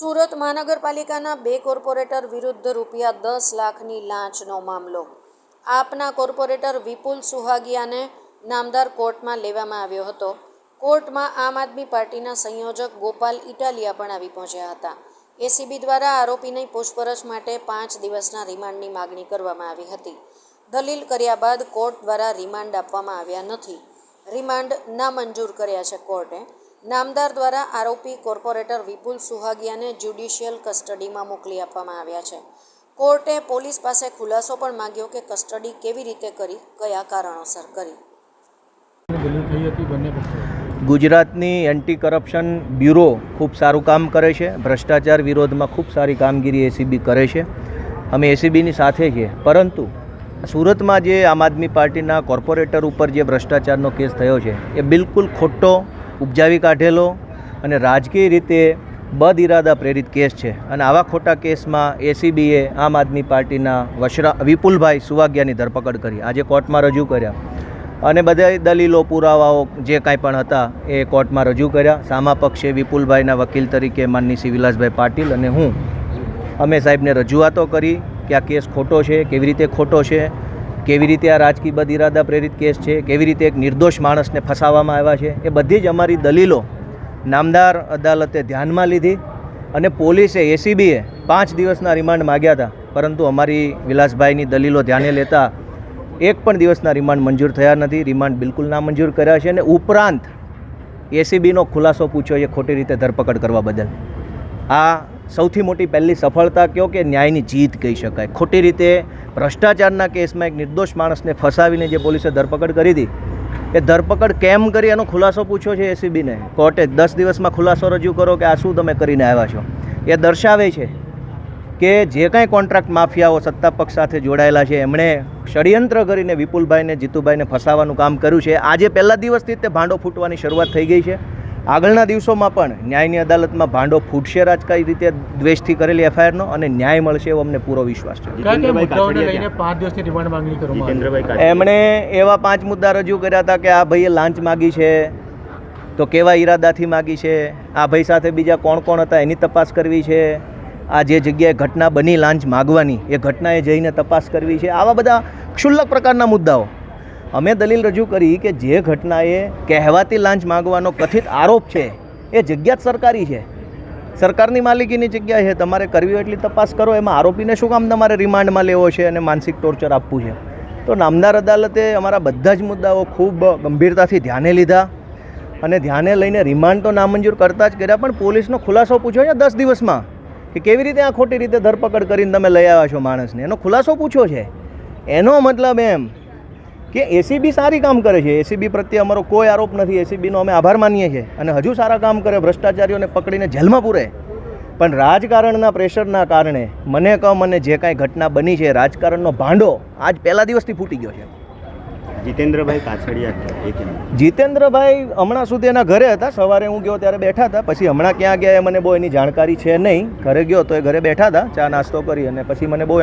સુરત મહાનગરપાલિકાના બે કોર્પોરેટર વિરુદ્ધ રૂપિયા દસ લાખની લાંચનો મામલો. આપના કોર્પોરેટર વિપુલ સુહાગિયાને નામદાર કોર્ટમાં લેવામાં આવ્યો હતો. કોર્ટમાં આમ આદમી પાર્ટીના સંયોજક ગોપાલ ઇટાલિયા પણ આવી પહોંચ્યા હતા. એસીબી દ્વારા આરોપીની પૂછપરછ માટે પાંચ દિવસના રિમાન્ડની માગણી કરવામાં આવી હતી. દલીલ કર્યા બાદ કોર્ટ દ્વારા રિમાન્ડ આપવામાં આવ્યા નથી. રિમાન્ડ નામંજૂર કર્યા છે કોર્ટે. નામદાર દ્વારા આરોપી કોર્પોરેટર વિપુલ સુહાગિયાને જ્યુડિશિયલ કસ્ટડીમાં મોકલી આપવામાં આવ્યા છે. કોર્ટે પોલીસ પાસે ખુલાસો પણ માંગ્યો કે કસ્ટડી કેવી રીતે કરી, કયા કારણોસર કરી. ગુજરાતની એન્ટી કરપ્શન બ્યુરો ખૂબ સારું કામ કરે છે. ભ્રષ્ટાચાર વિરોધમાં ખૂબ સારી કામગીરી એસીબી કરે છે. અમે એસીબીની સાથે છીએ. પરંતુ સુરતમાં જે આમ આદમી પાર્ટીના કોર્પોરેટર ઉપર જે ભ્રષ્ટાચારનો કેસ થયો છે, એ બિલકુલ ખોટો ઉપજાવી કાઢેલો અને રાજકીય રીતે બદઇરાદા પ્રેરિત કેસ છે. અને આવા ખોટા કેસમાં એસીબીએ આમ આદમી પાર્ટીના વશરા વિપુલભાઈ સુવાગ્યાની ધરપકડ કરી. આજે કોર્ટમાં રજૂ કર્યા. અને બધા દલીલો, પુરાવાઓ જે કાંઈ પણ હતા એ કોર્ટમાં રજૂ કર્યા. સામા પક્ષે વિપુલભાઈના વકીલ તરીકે માનની શ્રી વિલાસભાઈ પાટીલ અને હું. અમે સાહેબને રજૂઆતો કરી કે આ કેસ ખોટો છે, કેવી રીતે ખોટો છે કેવી રીતે આ રાજકીય બદ ઇરાદા પ્રેરિત કેસ છે, કેવી રીતે એક નિર્દોષ માણસને ફસાવવામાં આવ્યા છે, એ બધી જ અમારી દલીલો નામદાર અદાલતે ધ્યાનમાં લીધી અને પોલીસે, એસીબીએ પાંચ દિવસના રિમાન્ડ માગ્યા હતા. પરંતુ અમારી વિલાસભાઈની દલીલો ધ્યાને લેતા એક પણ દિવસના રિમાન્ડ મંજૂર થયા નથી. રિમાન્ડ બિલકુલ ના મંજૂર કર્યા છે અને ઉપરાંત એસીબીનો ખુલાસો પૂછ્યો એ ખોટી રીતે ધરપકડ કરવા બદલ. આ સૌથી મોટી પહેલી સફળતા કહો કે ન્યાયની જીત કહી શકાય? ખોટી રીતે ભ્રષ્ટાચારના કેસમાં એક નિર્દોષ માણસને ફસાવીને જે પોલીસે ધરપકડ કરી હતી, એ ધરપકડ કેમ કરી એનો ખુલાસો પૂછ્યો છે એસીબીને? કોર્ટે દસ દિવસમાં ખુલાસો રજૂ કરો કે આ શું તમે કરીને આવ્યા છો? એ દર્શાવે છે કે જે કાંઈ કોન્ટ્રાક્ટ માફિયાઓ સત્તા પક્ષ સાથે જોડાયેલા છે, એમણે ષડયંત્ર કરીને વિપુલભાઈને, જીતુભાઈને ફસાવાનું કામ કર્યું છે. આજે પહેલા દિવસથી જ તે ભાંડો ફૂટવાની શરૂઆત થઈ ગઈ છે. આગળના દિવસોમાં પણ ન્યાયની અદાલતમાં ભાંડો ફૂટશે રાજકારી રીતે દ્વેષથી કરેલી એફઆઈઆરનો અને ન્યાય મળશે એવો અમને પૂરો વિશ્વાસ છે. એમણે એવા પાંચ મુદ્દા રજૂ કર્યા હતા કે આ ભાઈએ લાંચ માગી છે તો કેવા ઈરાદાથી માગી છે આ ભાઈ સાથે બીજા કોણ કોણ હતા એની તપાસ કરવી છે આ જે જગ્યાએ ઘટના બની લાંચ માગવાની એ ઘટનાએ જઈને તપાસ કરવી છે આવા બધા ક્ષુલ્લક પ્રકારના મુદ્દાઓ. અમે દલીલ રજૂ કરી કે જે ઘટનાએ કહેવાતી લાંચ માગવાનો કથિત આરોપ છે, એ જગ્યા જ સરકારી છે. સરકારની માલિકીની જગ્યા છે, તમારે કરવી એટલી તપાસ કરો, એમાં આરોપીને શું કામ તમારે રિમાન્ડમાં લેવો છે અને માનસિક ટોર્ચર આપવું છે? તો નામદાર અદાલતે અમારા બધા જ મુદ્દાઓ ખૂબ ગંભીરતાથી ધ્યાને લીધા અને ધ્યાને લઈને રિમાન્ડ તો નામંજૂર કરતા જ કર્યા, પણ પોલીસનો ખુલાસો પૂછ્યો છે દસ દિવસમાં કે કેવી રીતે આ ખોટી રીતે ધરપકડ કરીને તમે લઈ આવ્યા છો માણસને. એનો ખુલાસો પૂછ્યો છે. એનો મતલબ એમ કે એસીબી સારી કામ કરે છે. એસીબી પ્રત્યે અમારો કોઈ આરોપ નથી. એસીબીનો અમે આભાર માનીએ છીએ અને હજુ સારા કામ કરે ભ્રષ્ટાચારીઓને પકડીને જેલમાં પૂરે. પણ રાજકારણના પ્રેશરના કારણે મને કહો મને જે કાંઈ ઘટના બની છે રાજકારણનો ભાંડો આજ પહેલા દિવસથી ફૂટી ગયો છે. જીતેન્દ્રભાઈ કાછડિયા કેમ? જીતેન્દ્રભાઈ હમણાં સુધી એના ઘરે હતા. સવારે હું ગયો ત્યારે બેઠા હતા. પછી હમણાં ક્યાં ગયા એ મને બહુ એની જાણકારી છે નહીં. ઘરે ગયો તો એ ઘરે બેઠા હતા. ચા નાસ્તો કરી અને પછી મને બહુ